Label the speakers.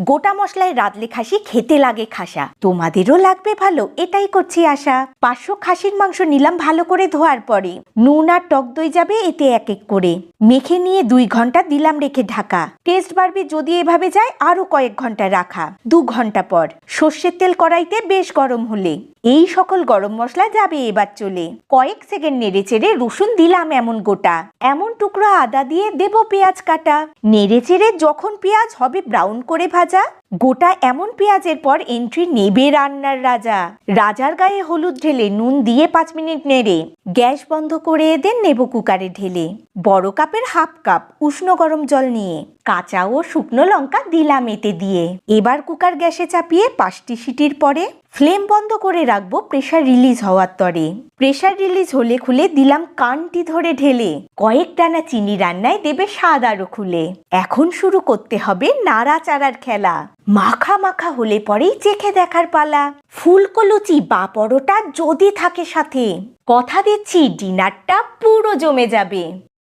Speaker 1: গোটা মশলায় রাঁধলে খাসি, খেতে লাগে খাসা। তোমাদেরও লাগবে ভালো, এটাই করছি আশা। পাঁচশো খাসির মাংস নিলাম ভালো করে ধোয়ার পরে। নুন আর টক দই যাবে এতে এক এক করে। মেখে নিয়ে দুই ঘণ্টা দিলাম রেখে ঢাকা। টেস্ট বাড়বে যদি এভাবে যায় আরও কয়েক ঘণ্টা রাখা। দু ঘণ্টা পর। সর্ষের তেল কড়াইতে বেশ গরম হলে। এই সকল গরম মশলা যাবে এবার চলে। কয়েক সেকেন্ড নেড়ে চেড়ে রসুন দিলাম এমন গোটা। এমন টুকরো আদা দিয়ে দেব পেঁয়াজ কাটা। নেড়ে চেড়ে যখন পেঁয়াজ হবে ব্রাউন করে ভাজা গোটা এমন পেঁয়াজের পর এন্ট্রি নেবে রান্নার রাজা। রাজার গায়ে হলুদ ঢেলে নুন দিয়ে পাঁচ মিনিট নেড়ে, গ্যাস বন্ধ করে দেন নেব কুকারে ঢেলে। বড় কাপের হাফ কাপ উষ্ণ গরম জল নিয়ে, কাঁচা ও শুকনো লঙ্কা দিলাম এতে দিয়ে। এবার কুকার গ্যাসে চাপিয়ে পাঁচটি সিটির পরে, ফ্লেম বন্ধ করে রাখব প্রেশার রিলিজ হওয়ার তরে। প্রেশার রিলিজ হলে খুলে দিলাম কানটি ধরে ঢেলে। কয়েক দানা চিনি রান্নায় দেবে স্বাদ আরও খুলে। এখন শুরু করতে হবে নাড়াচাড়ার খেলা। মাখা মাখা হলে পরেই চেখে দেখার পালা। ফুলকো লুচি বা পরোটা যদি থাকে সাথে। কথা দিচ্ছি, ডিনারটা পুরো জমে যাবে।